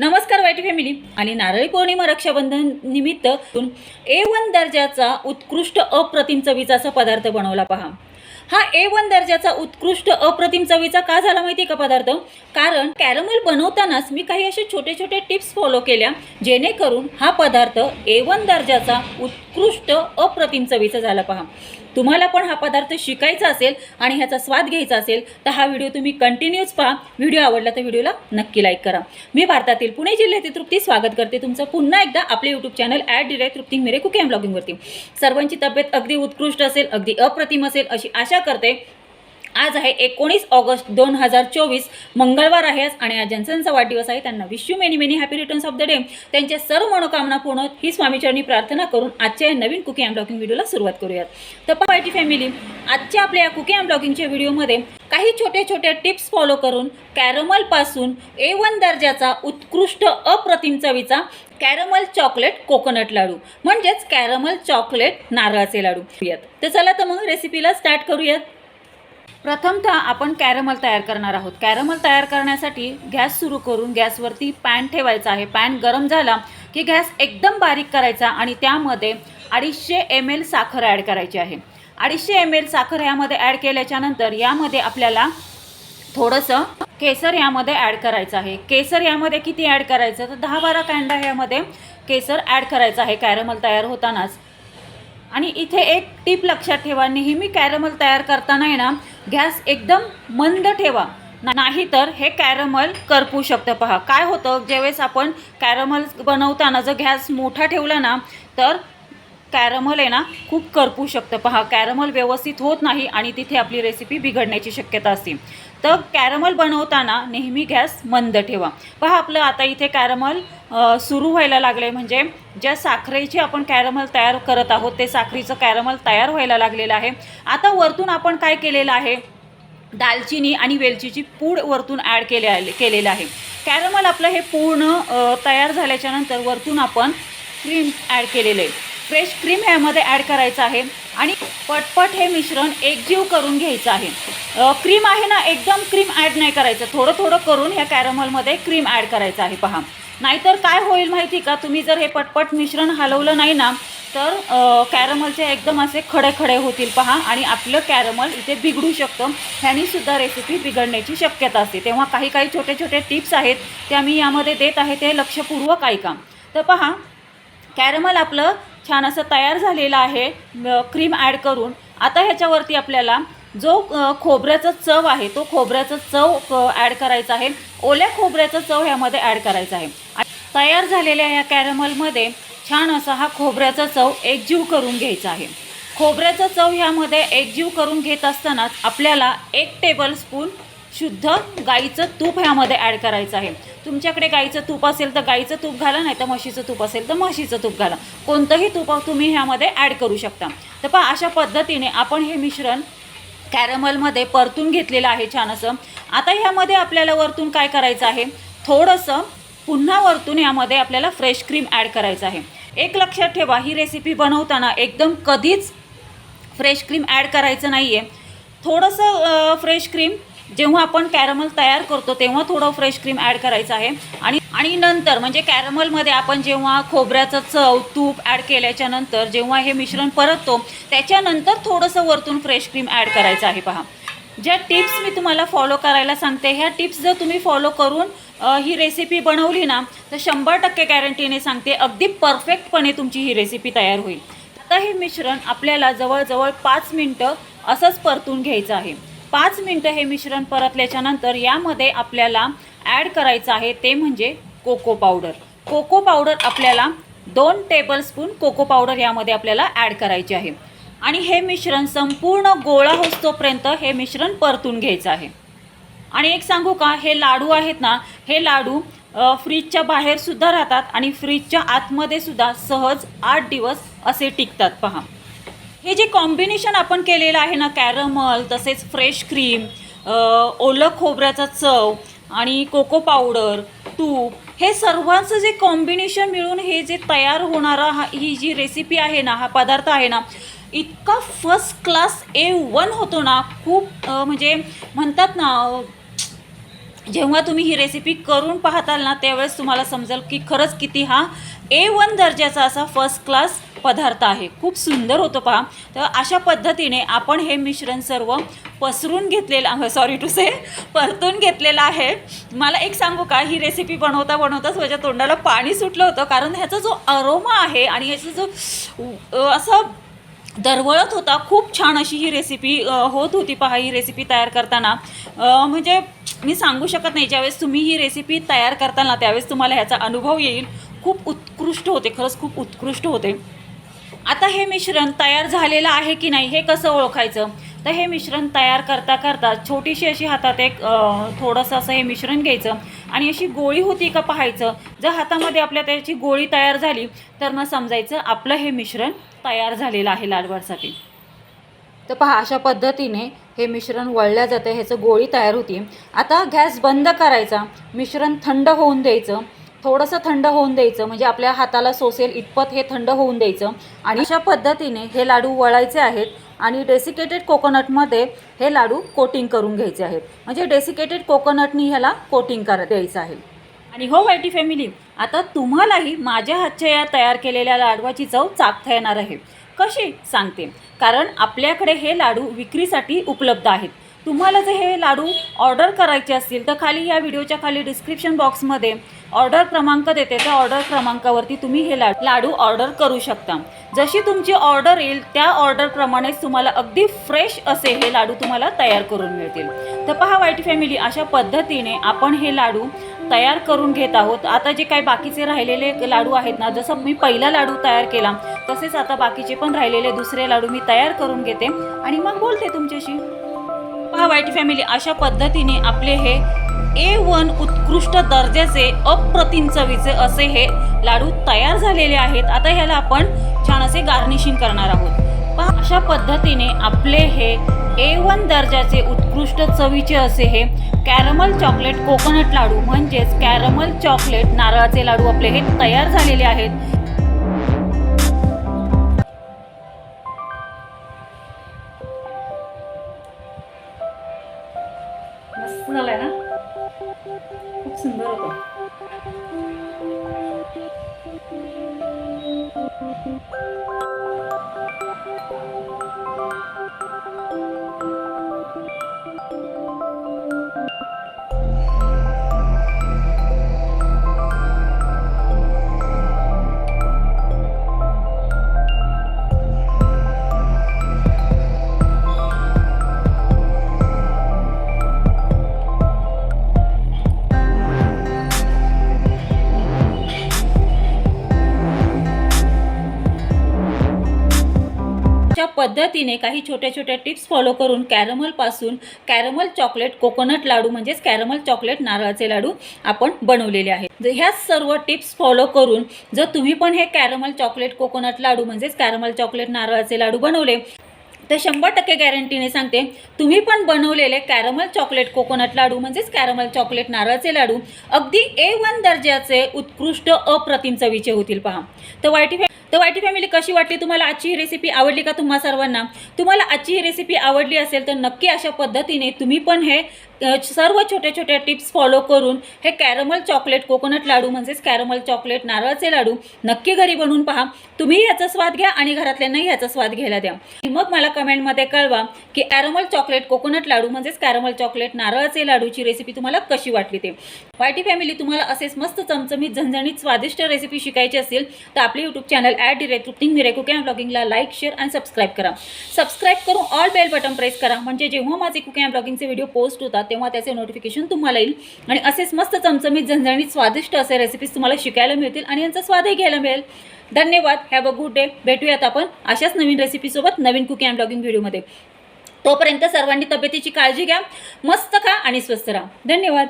नमस्कार वाईट फॅमिली आणि नारळी पौर्णिमा रक्षाबंधन निमित्त ए वन दर्जाचा उत्कृष्ट अप्रतिम चवीचा असा पदार्थ बनवला पहा. हा ए वन दर्जाचा उत्कृष्ट अप्रतिम चवीचा का झाला माहिती आहे का पदार्थ? कारण कॅरमल बनवतानाच मी काही असे छोटे छोटे टिप्स फॉलो केल्या जेणेकरून हा पदार्थ ए वन दर्जाचा उत्कृष्ट अप्रतिम चवीचा झाला पहा. तुम्हाला पण हा पदार्थ शिकायचा असेल आणि ह्याचा स्वाद घ्यायचा असेल तर हा व्हिडिओ तुम्ही कंटिन्यूच पहा. व्हिडिओ आवडला तर व्हिडिओला नक्की लाईक करा. मी भारतातील पुणे जिल्ह्यातील तृप्ती स्वागत करते तुमचं पुन्हा एकदा आपले यूट्यूब चॅनल ॲड डिराय तृप्ती मेरे कुके ब्लॉगिंगवरती सर्वांची तब्येत अगदी उत्कृष्ट असेल अगदी अप्रतिम असेल अशी आशा करते. आज आहे एकोणीस ऑगस्ट दोन हजार चोवीस. मंगळवार आहे आणि आज ज्यांचा वाढदिवस आहे. त्यांना विश्व many many happy returns of the day त्यांच्या सर्व मनोकामना पूर्ण ही स्वामीचरणी प्रार्थना करून आजच्या या नवीन कुकी अँड ब्लॉगिंग व्हिडिओला सुरुवात करूयात. तर पार्टी फॅमिली आजच्या आपल्या या कुकी अँड ब्लॉगिंगच्या व्हिडिओमध्ये काही छोट्या छोट्या टिप्स फॉलो करून कॅरमलपासून ए वन दर्जाचा उत्कृष्ट अप्रतिम चवीचा कॅरमल चॉकलेट कोकोनट लाडू. म्हणजेच कॅरमल चॉकलेट नारळाचे लाडू. यात. तर चला तर मग रेसिपीला स्टार्ट करूयात. प्रथमतः आपण कॅरमल तयार करणार आहोत. कॅरमल तयार करण्यासाठी गॅस सुरू करून गॅसवरती पॅन ठेवायचा आहे. पॅन गरम झाला की गॅस एकदम बारीक करायचा आणि त्यामध्ये अडीचशे एम एल साखर ॲड करायची आहे. अडीचशे एम एल साखर यामध्ये ॲड केल्याच्यानंतर यामध्ये आपल्याला थोडंसं केसर यामध्ये ॲड करायचं आहे. केसर यामध्ये किती ॲड करायचं? तर दहा बारा कांदा यामध्ये केसर ॲड करायचं आहे कॅरमल तयार होतानाच. आणि इथे एक टीप लक्षात ठेवा नेहमी कॅरमल तयार करताना आहे ना गॅस एकदम मंद ठेवा. नाही नाहीतर हे कॅरमल करपू शकतं. पहा काय होतं? ज्यावेळेस आपण कॅरमल बनवताना जर गॅस मोठा ठेवला ना तर कॅरमल आहे ना खूप करपू शकतं. पहा कॅरमल व्यवस्थित होत नाही आणि तिथे आपली रेसिपी बिघडण्याची शक्यता असते. तर कॅरमल बनवताना नेहमी गॅस मंद ठेवा. पहा आपलं आता इथे कॅरमल सुरू व्हायला लागले म्हणजे ज्या साखरेची आपण कॅरमल तयार करत आहोत ते साखरेचं कॅरमल तयार व्हायला लागलेलं आहे. आता वरतून आपण काय केलेलं आहे? दालचिनी आणि वेलचीची पूड वरतून ॲड केले केलेलं आहे. कॅरमल आपलं हे पूर्ण तयार झाल्याच्यानंतर वरतून आपण क्रीम ॲड केलेलं आहे. फ्रेश क्रीम ह्यामध्ये ॲड करायचं आहे. आणि पटपट हे मिश्रण एकजीव करून घ्यायचं आहे. क्रीम आहे ना एकदम क्रीम ॲड नाही करायचं. थोडं थोडं करून ह्या कॅरमलमध्ये क्रीम ॲड करायचं आहे पहा. नाहीतर काय होईल माहिती का? तुम्ही जर हे पटपट मिश्रण हलवलं नाही ना तर कॅरमलचे एकदम असे खडे खडे होतील पहा. आणि आपलं कॅरमल इथे बिघडू शकतं. ह्यानीसुद्धा रेसिपी बिघडण्याची शक्यता असते. तेव्हा काही काही छोटे छोटे टिप्स आहेत त्या मी यामध्ये देत आहे ते लक्षपूर्वक ऐका. तर पहा कॅरमल आपलं छान असं तयार झालेलं आहे क्रीम ॲड करून. आता ह्याच्यावरती आपल्याला जो खोबऱ्याचा चव आहे तो खोबऱ्याचा चव ॲड करायचा आहे. ओल्या खोबऱ्याचा चव ह्यामध्ये ॲड करायचा आहे. तयार झालेल्या ह्या कॅरमलमध्ये छान असा हा खोबऱ्याचा चव एकजीव करून घ्यायचा आहे. खोबऱ्याचा चव ह्यामध्ये एकजीव करून घेत असतानाच आपल्याला एक टेबलस्पून शुद्ध गाईचं तूप ह्यामध्ये ॲड करायचं आहे. तुमच्याकडे गाईचं तूप असेल तर गाईचं तूप घाला नाही तर म्हशीचं तूप असेल तर म्हशीचं तूप घाला. कोणतंही तूप तुम्ही ह्यामध्ये ॲड करू शकता. तर पहा अशा पद्धतीने आपण हे मिश्रण कॅरमलमध्ये परतून घेतलेलं आहे छान असं आता ह्यामध्ये आपल्याला वरतून काय करायचं आहे? थोडंसं पुन्हा वरतून यामध्ये आपल्याला फ्रेश क्रीम ॲड करायचं आहे. एक लक्षात ठेवा ही रेसिपी बनवताना एकदम कधीच फ्रेश क्रीम ॲड करायचं नाही आहे थोडंसं फ्रेश क्रीम जेव्हा आपण कॅरमल तयार करतो तेव्हा थोडं फ्रेश क्रीम ॲड करायचं आहे. आणि आणि नंतर म्हणजे कॅरमलमध्ये आपण जेव्हा खोबऱ्याचं चव तूप ॲड केल्याच्यानंतर जेव्हा हे मिश्रण परततो त्याच्यानंतर थोडंसं वरतून फ्रेश क्रीम ॲड करायचं आहे पहा. ज्या टिप्स मी तुम्हाला फॉलो करायला सांगते ह्या टिप्स जर तुम्ही फॉलो करून ही रेसिपी बनवली ना तर शंभर टक्के गॅरंटीने सांगते अगदी परफेक्टपणे तुमची ही रेसिपी तयार होईल. आता हे मिश्रण आपल्याला जवळजवळ पाच मिनटं असंच परतून घ्यायचं आहे. पाच मिनटं हे मिश्रण परतल्याच्यानंतर यामध्ये आपल्याला ॲड करायचं आहे ते म्हणजे कोको पावडर. कोको पावडर आपल्याला दोन टेबलस्पून कोको पावडर यामध्ये आपल्याला ॲड करायची आहे. आणि हे मिश्रण संपूर्ण गोळा होतोपर्यंत हे मिश्रण परतून घ्यायचं आहे. आणि एक सांगू का हे लाडू आहेत ना हे लाडू फ्रीजच्या बाहेरसुद्धा राहतात आणि फ्रीजच्या आतमध्ये सुद्धा सहज आठ दिवस असे टिकतात. पहा. हे जे कॉम्बिनेशन आपण केलेलं आहे ना कॅरमल तसेच फ्रेश क्रीम ओलं खोबऱ्याचा चव आणि कोको पावडर तूप हे सर्वांचं जे कॉम्बिनेशन मिळून हे जे तयार होणारा हा ही जी रेसिपी आहे ना हा पदार्थ आहे ना इतका फर्स्ट क्लास ए वन होतो ना खूप म्हणजे म्हणतात ना जेव्हा तुम्ही ही रेसिपी करून पाहताल ना त्यावेळेस तुम्हाला समजेल की खरंच किती हा ए वन दर्जाचा असा फर्स्ट क्लास पदार्थ आहे. खूप सुंदर होतो पहा. तर अशा पद्धतीने आपण हे मिश्रण सर्व पसरून घेतलेलं सॉरी टू से परतून घेतलेलं आहे. मला एक सांगू का? ही रेसिपी बनवता बनवताच माझ्या तोंडाला पाणी सुटलं होतं. कारण ह्याचा जो अरोमा आहे आणि ह्याचा जो असा असं दरवळत होता खूप छान अशी ही रेसिपी होत होती पहा. ही रेसिपी तयार करताना. म्हणजे मी सांगू शकत नाही ज्यावेळेस तुम्ही ही रेसिपी तयार करताना त्यावेळेस तुम्हाला ह्याचा अनुभव येईल. खूप उत्कृष्ट होते खरंच खूप उत्कृष्ट होते. आता हे मिश्रण तयार झालेलं आहे की नाही हे कसं ओळखायचं? तर हे मिश्रण तयार करता करता छोटीशी अशी हातात एक थोडंसं असं हे मिश्रण घ्यायचं आणि अशी गोळी होती का पाहायचं? जर हातामध्ये आपल्या त्याची गोळी तयार झाली तर मग समजायचं आपलं हे मिश्रण तयार झालेलं आहे लाडवासाठी तर पहा अशा पद्धतीने हे मिश्रण वळल्या जातं ह्याचं गोळी तयार होती. आता गॅस बंद करायचा. मिश्रण थंड होऊन द्यायचं. थोडंसं थंड होऊन द्यायचं. म्हणजे आपल्या हाताला सोसेल इतपत हे थंड होऊन द्यायचं. आणि अशा पद्धतीने हे लाडू वळायचे आहेत आणि डेसिकेटेड कोकोनटमध्ये हे लाडू कोटिंग करून घ्यायचे आहेत. म्हणजे डेसिकेटेड कोकोनटनी ह्याला कोटिंग कर द्यायचं आहे. आणि हो वायटी फॅमिली आता तुम्हालाही माझ्या हातच्या या तयार केलेल्या लाडवाची चव चाखता येणार आहे. कशी? सांगते. कारण आपल्याकडे हे लाडू विक्रीसाठी उपलब्ध आहेत. तुम्हाला जर हे लाडू ऑर्डर करायचे असतील तर खाली या व्हिडिओच्या खाली डिस्क्रिप्शन बॉक्समध्ये ऑर्डर क्रमांक देते. त्या ऑर्डर क्रमांकावरती तुम्ही हे लाडू लाडू ऑर्डर करू शकता. जशी तुमची ऑर्डर येईल त्या ऑर्डरप्रमाणेच तुम्हाला अगदी फ्रेश असे हे लाडू तुम्हाला तयार करून मिळतील. तर पहा वाईट फॅमिली अशा पद्धतीने आपण हे लाडू तयार करून घेत आहोत. आता जे काही बाकीचे राहिलेले लाडू आहेत ना जसं मी पहिला लाडू तयार केला तसेच आता बाकीचे पण राहिलेले दुसरे लाडू मी तयार करून घेते. आणि मग बोलते तुमच्याशी. पहा वाईट फॅमिली अशा पद्धतीने आपले हे ए वन उत्कृष्ट दर्जाचे अप्रतिम चवीचे असे हे लाडू तयार झालेले आहेत. आता ह्याला आपण छान असे गार्निशिंग करणार आहोत. पहा अशा पद्धतीने आपले हे ए वन दर्जाचे उत्कृष्ट चवीचे असे हे कॅरमल चॉकलेट कोकोनट लाडू म्हणजेच कॅरमल चॉकलेट नारळाचे लाडू आपले हे तयार झालेले आहेत. मस्त झालाय ना खूप सुंदर होतं अशा पद्धतीने काही छोट्या छोट्या टिप्स फॉलो करून कॅरमलपासून कॅरमल चॉकलेट कोकोनट लाडू म्हणजेच कॅरमल चॉकलेट नारळाचे लाडू आपण बनवलेले आहेत. ह्या सर्व टिप्स फॉलो करून जर तुम्ही पण हे कॅरमल चॉकलेट कोकोनट लाडू म्हणजेच कॅरमल चॉकलेट नारळाचे लाडू बनवले तर शंभर टक्के गॅरंटीने सांगते तुम्ही पण बनवलेले कॅरमल चॉकलेट कोकोनट लाडू म्हणजेच कॅरमल चॉकलेट नारळाचे लाडू अगदी ए वन दर्जाचे उत्कृष्ट अप्रतिम चवीचे होतील पहा. तर वायटी तर वायटी फॅमिली कशी वाटली? तुम्हाला आजची ही रेसिपी आवडली का तुम्हा सर्वांना? तुम्हाला आजची ही रेसिपी आवडली असेल तर नक्की अशा पद्धतीने तुम्ही पण हे सर्व छोट्या छोट्या टिप्स फॉलो करून हे कॅरमल चॉकलेट कोकोनट लाडू म्हणजेच कॅरमल चॉकलेट नारळाचे लाडू नक्की घरी बनवून पहा. तुम्ही याचा स्वाद घ्या आणि घरातल्यांनाही याचा स्वाद घ्यायला द्या. मग मला कमेंटमध्ये कळवा की कॅरमल चॉकलेट कोकोनट लाडू म्हणजेच कॅरमल चॉकलेट नारळाचे लाडूची रेसिपी तुम्हाला कशी वाटली ते. वायटी फॅमिली तुम्हाला असेच मस्त चमचमीत झणझणीत स्वादिष्ट रेसिपी शिकायची असेल तर आपले यूट्यूब चॅनल ॲड डिरेक्ट कुकिंग मिरे कॅम ब्लॉगिंगला लाईक शेअर आणि सबस्क्राईब करा. सबस्क्राईब करून ऑल बेल बटन प्रेस करा. म्हणजे जेव्हा माझे कुकॅम ब्लॉगिंगचे व्हिडिओ पोस्ट होतात तेव्हा त्याचे नोटिफिकेशन तुम्हाला येईल. आणि असेच मस्त चमचमीत झणझणीत स्वादिष्ट असे रेसिपीज तुम्हाला शिकायला मिळतील आणि यांचा स्वादही घ्यायला मिळेल. धन्यवाद. हॅव अ गुड डे भेटूयात आपण अशाच नवीन रेसिपीसोबत नवीन कुकी अँड ब्लॉगिंग व्हिडिओमध्ये तोपर्यंत सर्वांनी तब्येतीची काळजी घ्या. मस्त खा आणि स्वस्त राहा. धन्यवाद.